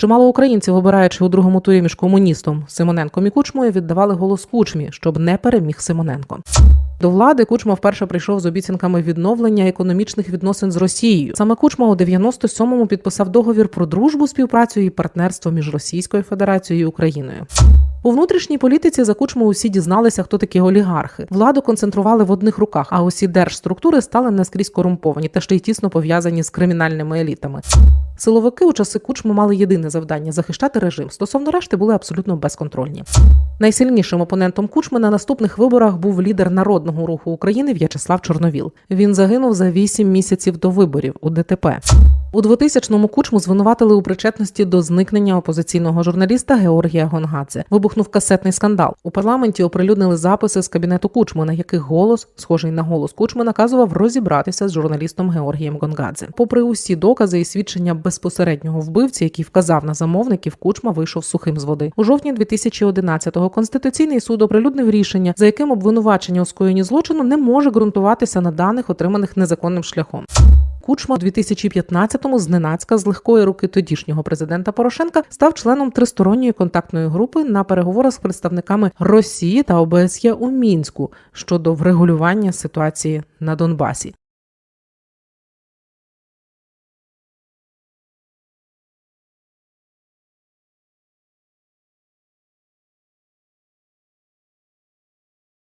Чимало українців, обираючи у другому турі між комуністом Симоненком і Кучмою, віддавали голос Кучмі, щоб не переміг Симоненко. До влади Кучма вперше прийшов з обіцянками відновлення економічних відносин з Росією. Саме Кучма у 97-му підписав договір про дружбу, співпрацю і партнерство між Російською Федерацією і Україною. У внутрішній політиці за Кучму усі дізналися, хто такі олігархи. Владу концентрували в одних руках, а усі держструктури стали наскрізь корумповані та ще й тісно пов'язані з кримінальними елітами. Силовики у часи Кучми мали єдине завдання захищати режим. Стосовно решти були абсолютно безконтрольні. Найсильнішим опонентом Кучми на наступних виборах був лідер народного руху України В'ячеслав Чорновіл. Він загинув за вісім місяців до виборів у ДТП. У 2000-му Кучму звинуватили у причетності до зникнення опозиційного журналіста Георгія Гонгадзе. Вибухнув касетний скандал. У парламенті оприлюднили записи з кабінету Кучми, на яких голос, схожий на голос Кучми, наказував розібратися з журналістом Георгієм Гонгадзе. Попри усі докази і свідчення безпосереднього вбивці, який вказав на замовників, Кучма вийшов сухим з води. У жовтні 2011-го Конституційний суд оприлюднив рішення, за яким обвинувачення у скоєнні злочину не може ґрунтуватися на даних, отриманих незаконним шляхом. Кучма у 2015-му зненацька з легкої руки тодішнього президента Порошенка став членом тристоронньої контактної групи на переговорах з представниками Росії та ОБСЄ у мінську щодо врегулювання ситуації на Донбасі.